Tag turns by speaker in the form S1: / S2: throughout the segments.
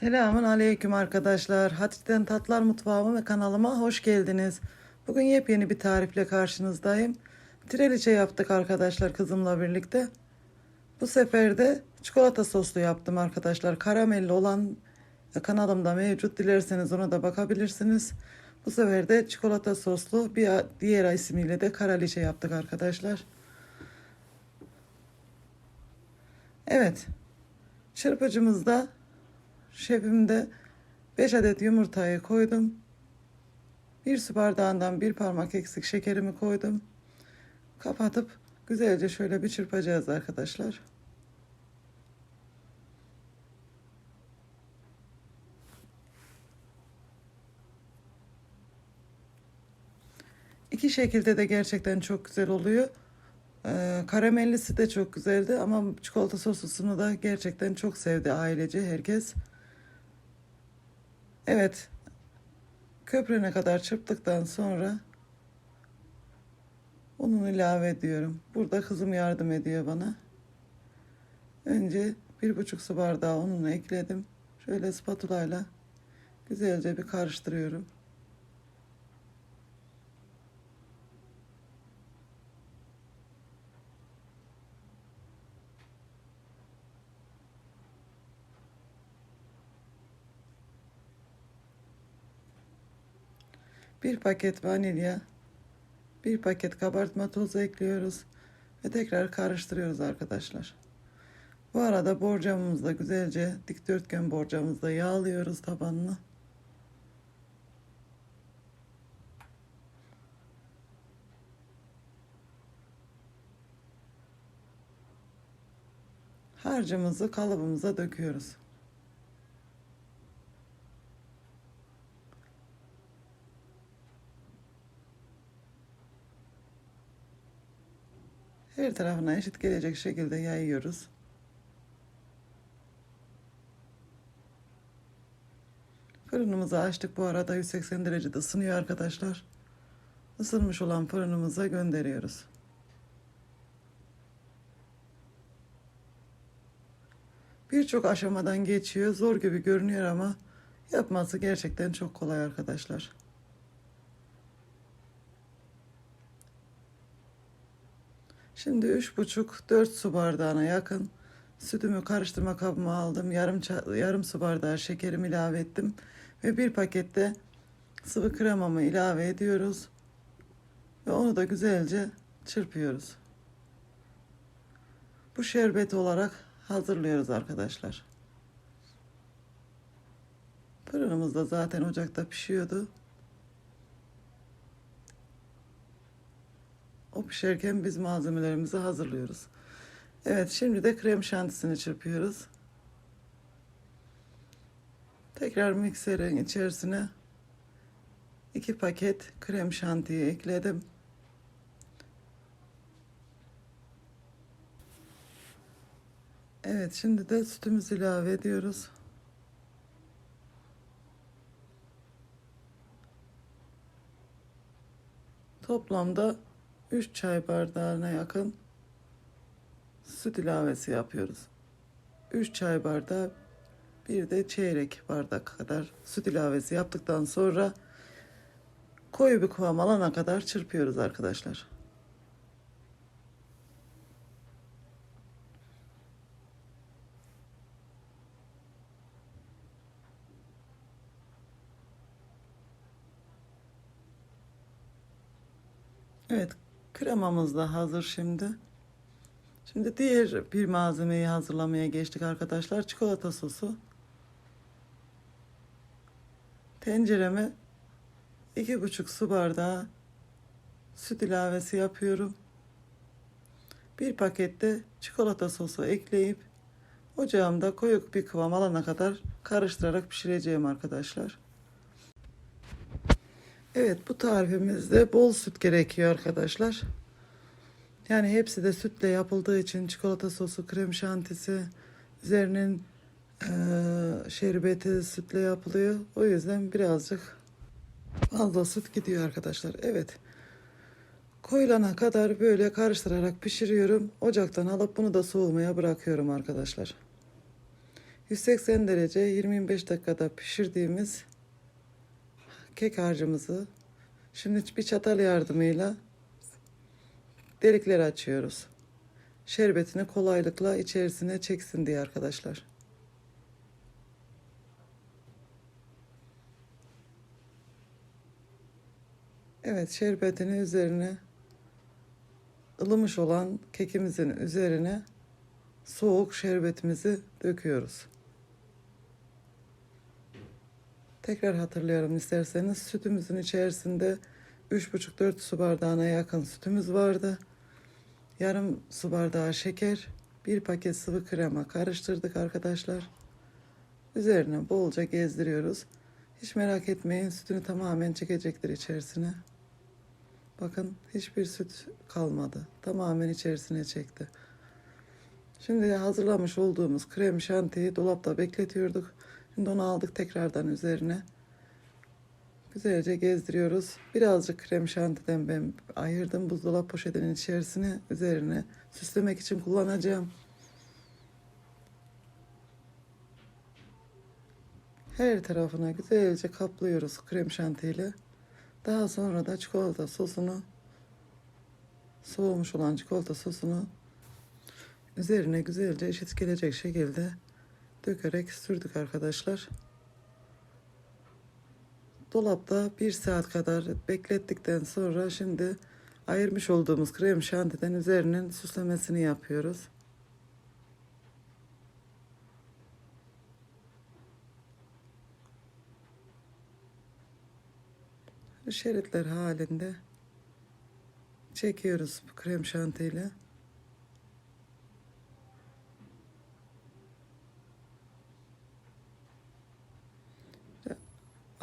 S1: Selamun aleyküm arkadaşlar. Hatice'den Tatlar Mutfağıma ve kanalıma hoş geldiniz. Bugün yepyeni bir tarifle karşınızdayım. Treliçe yaptık arkadaşlar kızımla birlikte. Bu sefer de çikolata soslu yaptım arkadaşlar. Karamelli olan kanalımda mevcut. Dilerseniz ona da bakabilirsiniz. Bu sefer de çikolata soslu bir diğer ismiyle de karaliçe yaptık arkadaşlar. Evet. Çırpıcımızda Şefimde 5 adet yumurtayı koydum. Bir su bardağından bir parmak eksik şekerimi koydum. Kapatıp güzelce şöyle bir çırpacağız arkadaşlar. İki şekilde de gerçekten çok güzel oluyor. Ee, karamellisi de çok güzeldi ama çikolata soslusunu da gerçekten çok sevdi ailece herkes. Evet. Köprüne kadar çırptıktan sonra ununu ilave ediyorum. Burada kızım yardım ediyor bana. Önce bir buçuk su bardağı ununu ekledim. Şöyle spatula ile güzelce bir karıştırıyorum. Bir paket vanilya, bir paket kabartma tozu ekliyoruz ve tekrar karıştırıyoruz arkadaşlar. Bu arada borcamımızda güzelce dikdörtgen borcamızda yağlıyoruz tabanını. Harcımızı kalıbımıza döküyoruz. Her tarafına eşit gelecek şekilde yayıyoruz. Fırınımızı açtık bu arada 180 derecede ısınıyor arkadaşlar. Isınmış olan fırınımıza gönderiyoruz. Birçok aşamadan geçiyor. Zor gibi görünüyor ama yapması gerçekten çok kolay arkadaşlar. Şimdi üç buçuk dört su bardağına yakın sütümü karıştırma kabıma aldım. Yarım yarım su bardağı şekerimi ilave ettim ve bir pakette sıvı kremamı ilave ediyoruz ve onu da güzelce çırpıyoruz. Bu şerbet olarak hazırlıyoruz arkadaşlar. Fırınımız da zaten ocakta pişiyordu. O pişerken biz malzemelerimizi hazırlıyoruz. Evet şimdi de krem şantisini çırpıyoruz. Tekrar mikserin içerisine iki paket krem şantiyi ekledim. Evet şimdi de sütümüzü ilave ediyoruz. Toplamda 3 çay bardağına yakın süt ilavesi yapıyoruz. 3 çay bardağı bir de çeyrek bardak kadar süt ilavesi yaptıktan sonra koyu bir kıvam alana kadar çırpıyoruz arkadaşlar. Evet, kremamız da hazır şimdi. Şimdi diğer bir malzemeyi hazırlamaya geçtik arkadaşlar. Çikolata sosu. Tencereme iki buçuk su bardağı süt ilavesi yapıyorum. Bir pakette çikolata sosu ekleyip ocağımda koyu bir kıvam alana kadar karıştırarak pişireceğim arkadaşlar. Evet bu tarifimizde bol süt gerekiyor arkadaşlar. Yani hepsi de sütle yapıldığı için çikolata sosu, krem şantisi, üzerinin e, şerbeti sütle yapılıyor. O yüzden birazcık fazla süt gidiyor arkadaşlar. Evet. Koyulana kadar böyle karıştırarak pişiriyorum. Ocaktan alıp bunu da soğumaya bırakıyorum arkadaşlar. 180 derece 20-25 dakikada pişirdiğimiz kek harcımızı şimdi bir çatal yardımıyla delikler açıyoruz. Şerbetini kolaylıkla içerisine çeksin diye arkadaşlar. Evet şerbetini üzerine ılımış olan kekimizin üzerine soğuk şerbetimizi döküyoruz. Tekrar hatırlayalım isterseniz sütümüzün içerisinde 3,5-4 su bardağına yakın sütümüz vardı. Yarım su bardağı şeker, bir paket sıvı krema karıştırdık arkadaşlar. Üzerine bolca gezdiriyoruz. Hiç merak etmeyin sütünü tamamen çekecektir içerisine. Bakın hiçbir süt kalmadı. Tamamen içerisine çekti. Şimdi hazırlamış olduğumuz krem şantiyi dolapta bekletiyorduk. Şimdi onu aldık tekrardan üzerine. Güzelce gezdiriyoruz. Birazcık krem şantiden ben ayırdım buzdolap poşetinin içerisine. Üzerine süslemek için kullanacağım. Her tarafına güzelce kaplıyoruz krem şantiyle. Daha sonra da çikolata sosunu soğumuş olan çikolata sosunu üzerine güzelce eşit gelecek şekilde dökerek sürdük arkadaşlar. Dolapta bir saat kadar beklettikten sonra şimdi ayırmış olduğumuz krem şantiden üzerinin süslemesini yapıyoruz. Şeritler halinde çekiyoruz krem şantiyle.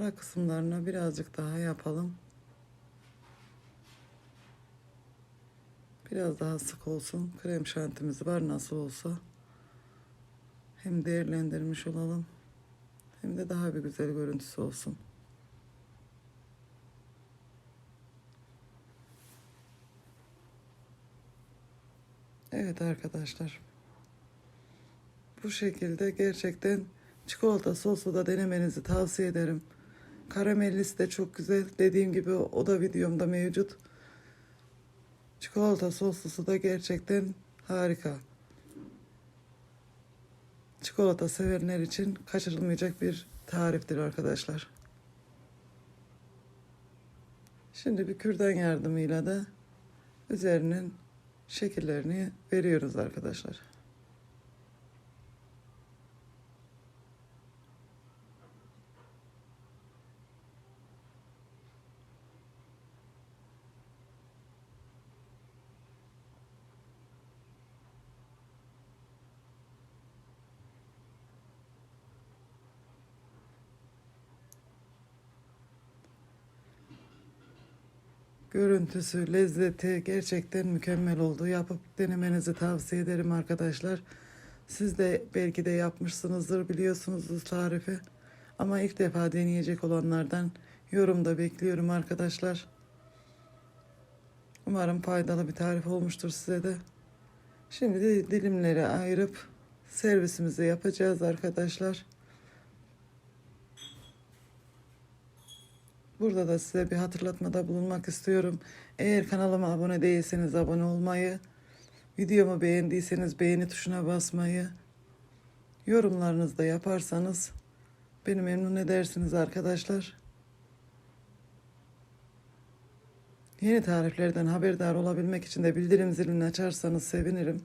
S1: Ara kısımlarına birazcık daha yapalım. Biraz daha sık olsun. Krem şantimiz var nasıl olsa. Hem değerlendirmiş olalım. Hem de daha bir güzel görüntüsü olsun. Evet arkadaşlar. Bu şekilde gerçekten çikolata soslu da denemenizi tavsiye ederim. Karamellisi de çok güzel. Dediğim gibi o da videomda mevcut. Çikolata soslusu da gerçekten harika. Çikolata sevenler için kaçırılmayacak bir tariftir arkadaşlar. Şimdi bir kürdan yardımıyla da üzerinin şekillerini veriyoruz arkadaşlar. Görüntüsü, lezzeti gerçekten mükemmel oldu. Yapıp denemenizi tavsiye ederim arkadaşlar. Siz de belki de yapmışsınızdır, biliyorsunuzdur tarifi. Ama ilk defa deneyecek olanlardan yorumda bekliyorum arkadaşlar. Umarım faydalı bir tarif olmuştur size de. Şimdi de dilimlere ayırıp servisimizi yapacağız arkadaşlar. Burada da size bir hatırlatmada bulunmak istiyorum. Eğer kanalıma abone değilseniz abone olmayı, videomu beğendiyseniz beğeni tuşuna basmayı, yorumlarınızı da yaparsanız beni memnun edersiniz arkadaşlar. Yeni tariflerden haberdar olabilmek için de bildirim zilini açarsanız sevinirim.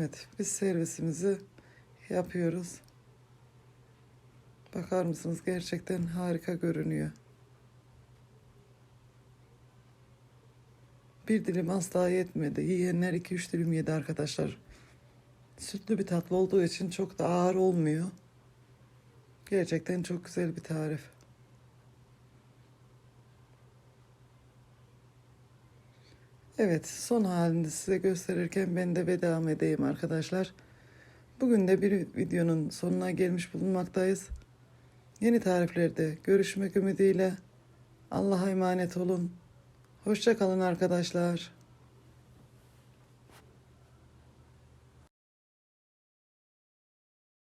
S1: Evet, biz servisimizi yapıyoruz. Bakar mısınız? Gerçekten harika görünüyor. Bir dilim asla yetmedi. Yiyenler iki üç dilim yedi arkadaşlar. Sütlü bir tatlı olduğu için çok da ağır olmuyor. Gerçekten çok güzel bir tarif. Evet, son halini size gösterirken ben de veda edeyim arkadaşlar. Bugün de bir videonun sonuna gelmiş bulunmaktayız. Yeni tariflerde görüşmek ümidiyle. Allah'a emanet olun. Hoşça kalın arkadaşlar.